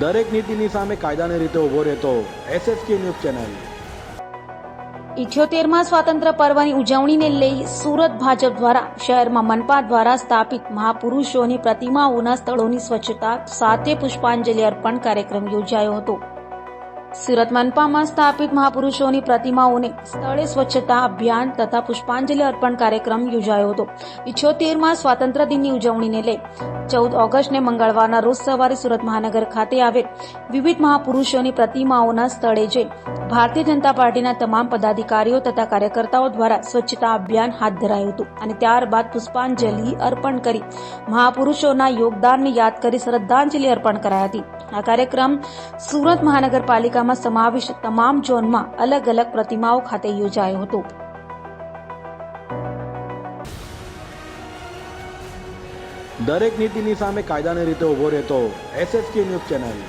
દરેક નીતિની સામે કાયદાની રીતે ઊભો રહેતો એસએસકે ન્યૂઝ ચેનલ. ઇઠ્યોતેરમાં સ્વાતંત્ર્ય પર્વની ઉજવણીને લઈ સુરત ભાજપ દ્વારા, શહેરમાં મનપા દ્વારા સ્થાપિત મહાપુરુષોની પ્રતિમાઓના સ્થળોની સ્વચ્છતા, સાથે પુષ્પાંજલિ અર્પણ કાર્યક્રમ યોજાયો હતો. સુરત મનપામાં સ્થાપિત મહાપુરુષોની પ્રતિમાઓને સ્થળે સ્વચ્છતા અભિયાન તથા પુષ્પાંજલિ અર્પણ કાર્યક્રમ યોજાયો હતો. ઇઠ્યોતેરમાં સ્વાતંત્ર્ય દિનની ઉજવણીને લઈ ચૌદ ઓગસ્ટને મંગળવારના રોજ સવારે સુરત મહાનગર ખાતે આવેલ વિવિધ મહાપુરુષોની પ્રતિમાઓના સ્થળે જઈ ભારતીય જનતા પાર્ટીના તમામ પદાધિકારીઓ તથા કાર્યકર્તાઓ દ્વારા સ્વચ્છતા અભિયાન હાથ ધરાયું હતું અને ત્યારબાદ પુષ્પાંજલિ અર્પણ કરી મહાપુરુષોના યોગદાનને યાદ કરી શ્રદ્ધાંજલિ અર્પણ કરાઈ હતી. આ કાર્યક્રમ સુરત મહાનગરપાલિકામાં સમાવિષ્ટ તમામ ઝોનમાં અલગ અલગ પ્રતિમાઓ ખાતે યોજાયો હતો. દરેક નીતિની સામે કાયદાની રીતે ઊભો રહેતો એસએસકે ન્યૂઝ ચેનલ.